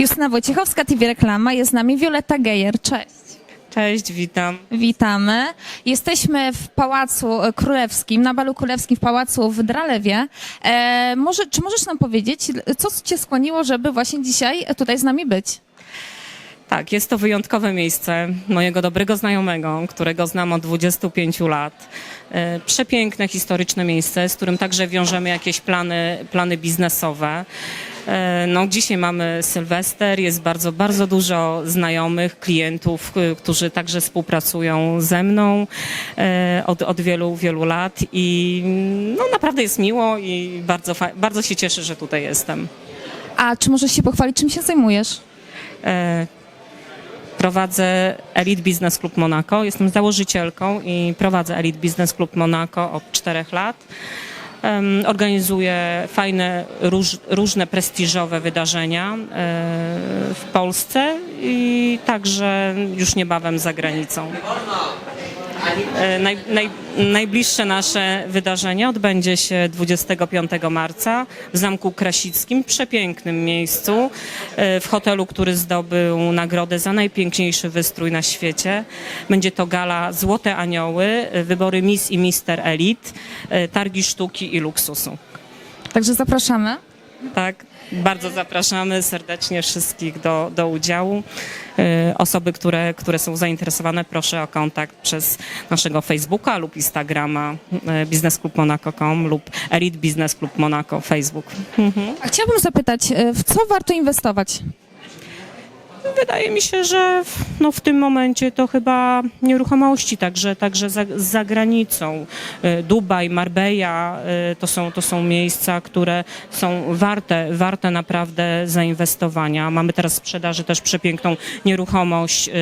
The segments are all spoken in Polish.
Justyna Wojciechowska, TV Reklama, jest z nami Wioletta Gejer. Cześć. Cześć, witam. Witamy. Jesteśmy w Pałacu Królewskim, na Balu Królewskim w Pałacu w Dralewie. E, może, czy możesz nam powiedzieć, co cię skłoniło, żeby właśnie dzisiaj tutaj z nami być? Tak, jest to wyjątkowe miejsce mojego dobrego znajomego, którego znam od 25 lat. E, Przepiękne, historyczne miejsce, z którym także wiążemy jakieś plany, plany biznesowe. E, No, dzisiaj mamy Sylwester, jest bardzo, bardzo dużo znajomych, klientów, którzy także współpracują ze mną e, od, od wielu, wielu lat i no, naprawdę jest miło i bardzo, bardzo się cieszę, że tutaj jestem. A czy możesz się pochwalić, czym się zajmujesz? E, Prowadzę Elite Business Club Monaco. Jestem założycielką i prowadzę Elite Business Club Monaco od czterech lat. Em, Organizuję fajne, róż, różne prestiżowe wydarzenia e, w Polsce i także już niebawem za granicą. E, Naj, naj, najbliższe nasze wydarzenie odbędzie się 25 marca w Zamku Krasickim, przepięknym miejscu, e, w hotelu, który zdobył nagrodę za najpiękniejszy wystrój na świecie. Będzie to gala Złote Anioły, e, wybory Miss i Mister Elite, targi sztuki i luksusu. Także zapraszamy. Tak, bardzo zapraszamy serdecznie wszystkich do, do udziału. E, Osoby, które, które są zainteresowane, proszę o kontakt przez naszego Facebooka lub Instagrama e, biznesklubmonaco.com lub Elite Business Club Monaco Facebook. Mhm. A chciałabym zapytać, e, w co warto inwestować? Wydaje mi się, że w, no w tym momencie to chyba nieruchomości, także, także za, za granicą. E, Dubaj, Marbella e, to są, to są miejsca, które są warte, warte naprawdę zainwestowania. Mamy teraz w sprzedaży też przepiękną nieruchomość e,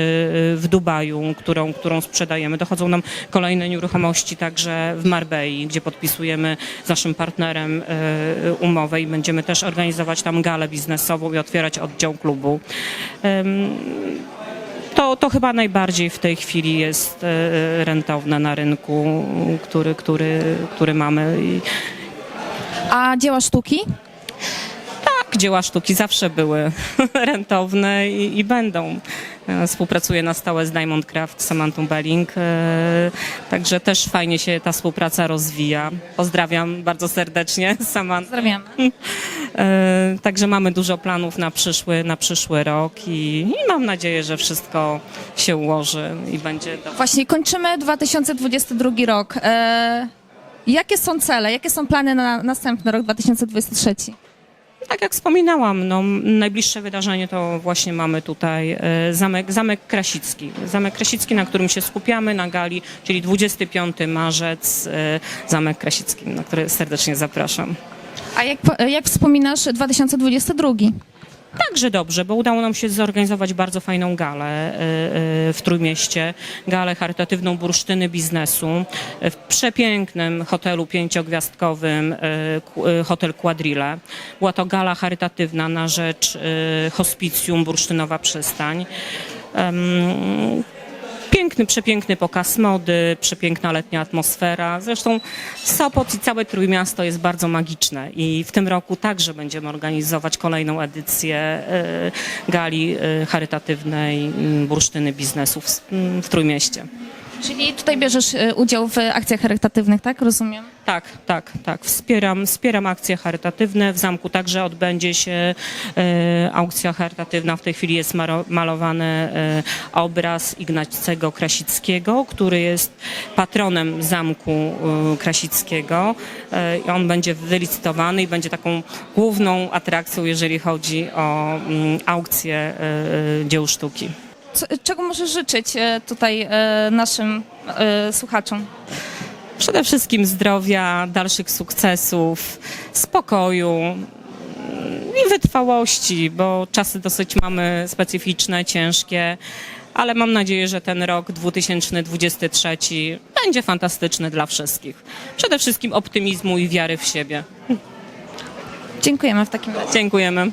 w Dubaju, którą, którą sprzedajemy. Dochodzą nam kolejne nieruchomości także w Marbei, gdzie podpisujemy z naszym partnerem umowę i będziemy też organizować tam galę biznesową i otwierać oddział klubu. To, to chyba najbardziej w tej chwili jest e, rentowne na rynku, który, który, który mamy. A dzieła sztuki? tak, dzieła sztuki zawsze były rentowne i, i będą. E, Współpracuję na stałe z Diamond Craft, Samantą Belling, e, także też fajnie się ta współpraca rozwija. Pozdrawiam bardzo serdecznie Samantę. Pozdrawiamy. E, Także mamy dużo planów na przyszły, na przyszły rok i, i mam nadzieję, że wszystko się ułoży i będzie dobrze. Właśnie kończymy 2022 rok. Jakie są cele, jakie są plany na następny rok 2023? Tak jak wspominałam, no, najbliższe wydarzenie to właśnie mamy tutaj e, Zamek, Zamek Krasicki. Zamek Krasicki, na którym się skupiamy na gali, czyli 25 marzec, e, Zamek Krasicki, na który serdecznie zapraszam. A jak, jak wspominasz 2022? Także dobrze, bo udało nam się zorganizować bardzo fajną galę e, e, w Trójmieście, galę charytatywną Bursztyny Biznesu e, w przepięknym hotelu pięciogwiazdkowym, hotel Quadrille. Była to gala charytatywna na rzecz hospicjum Bursztynowa Przystań. Piękny, przepiękny pokaz mody, przepiękna letnia atmosfera. Zresztą Sopot i całe Trójmiasto jest bardzo magiczne i w tym roku także będziemy organizować kolejną edycję e, gali e, charytatywnej Bursztyny Biznesu w Trójmieście. Czyli tutaj bierzesz e, udział w akcjach charytatywnych, tak? Rozumiem. Tak, tak, tak. Wspieram, wspieram akcje charytatywne. W zamku także odbędzie się e, aukcja charytatywna. W tej chwili jest malowany e, obraz Ignacego Krasickiego, który jest patronem zamku e, Krasickiego. E, on będzie wylicytowany i będzie taką główną atrakcją, jeżeli chodzi o mm, aukcję e, dzieł sztuki. Co, czego możesz życzyć e, tutaj e, naszym e, słuchaczom? Przede wszystkim zdrowia, dalszych sukcesów, spokoju mm, i wytrwałości, bo czasy dosyć mamy specyficzne, ciężkie, ale mam nadzieję, że ten rok 2023 będzie fantastyczny dla wszystkich. Przede wszystkim optymizmu i wiary w siebie. Dziękujemy w takim razie. Dziękujemy.